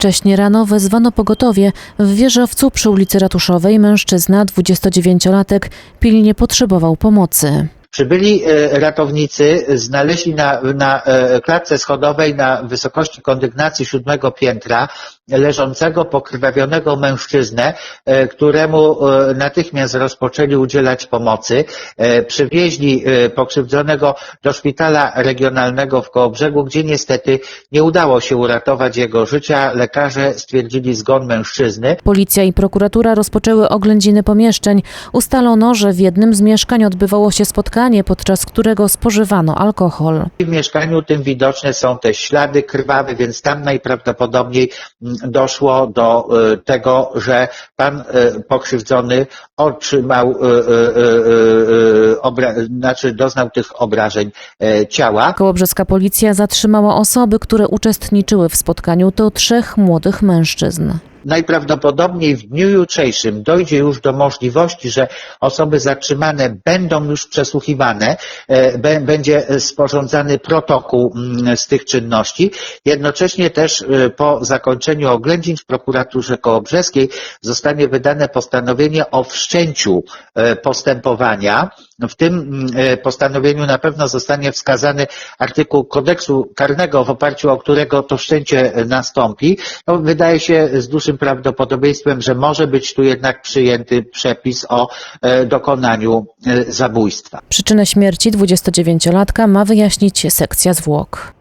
Wcześniej rano wezwano pogotowie. W wieżowcu przy ulicy Ratuszowej mężczyzna, 29-latek, pilnie potrzebował pomocy. Przybyli e, ratownicy znaleźli na, na e, klatce schodowej na wysokości kondygnacji siódmego piętra leżącego pokrwawionego mężczyznę, e, któremu natychmiast rozpoczęli udzielać pomocy. Przywieźli pokrzywdzonego do szpitala regionalnego w Kołobrzegu, gdzie niestety nie udało się uratować jego życia. Lekarze stwierdzili zgon mężczyzny. Policja i prokuratura rozpoczęły oględziny pomieszczeń. Ustalono, że w jednym z mieszkań odbywało się spotkanie, podczas którego spożywano alkohol. W mieszkaniu tym widoczne są te ślady krwawe, więc tam najprawdopodobniej mm, doszło do e, tego, że pan e, pokrzywdzony otrzymał, obra- znaczy doznał tych obrażeń e, ciała. Kołobrzeska policja zatrzymała osoby, które uczestniczyły w spotkaniu. To trzech młodych mężczyzn. Najprawdopodobniej w dniu jutrzejszym dojdzie już do możliwości, że osoby zatrzymane będą już przesłuchiwane, e, bę- będzie sporządzany protokół mm, z tych czynności. Jednocześnie też e, po zakończeniu oględzin w prokuraturze kołobrzeskiej zostanie wydane postanowienie o wszczęciu e, postępowania. W tym mm, postanowieniu na pewno zostanie wskazany artykuł kodeksu karnego, w oparciu o którego to wszczęcie nastąpi. No, wydaje się z dużym prawdopodobieństwem, że może być tu jednak przyjęty przepis o e, dokonaniu e, zabójstwa. Przyczynę śmierci 29-latka ma wyjaśnić sekcja zwłok.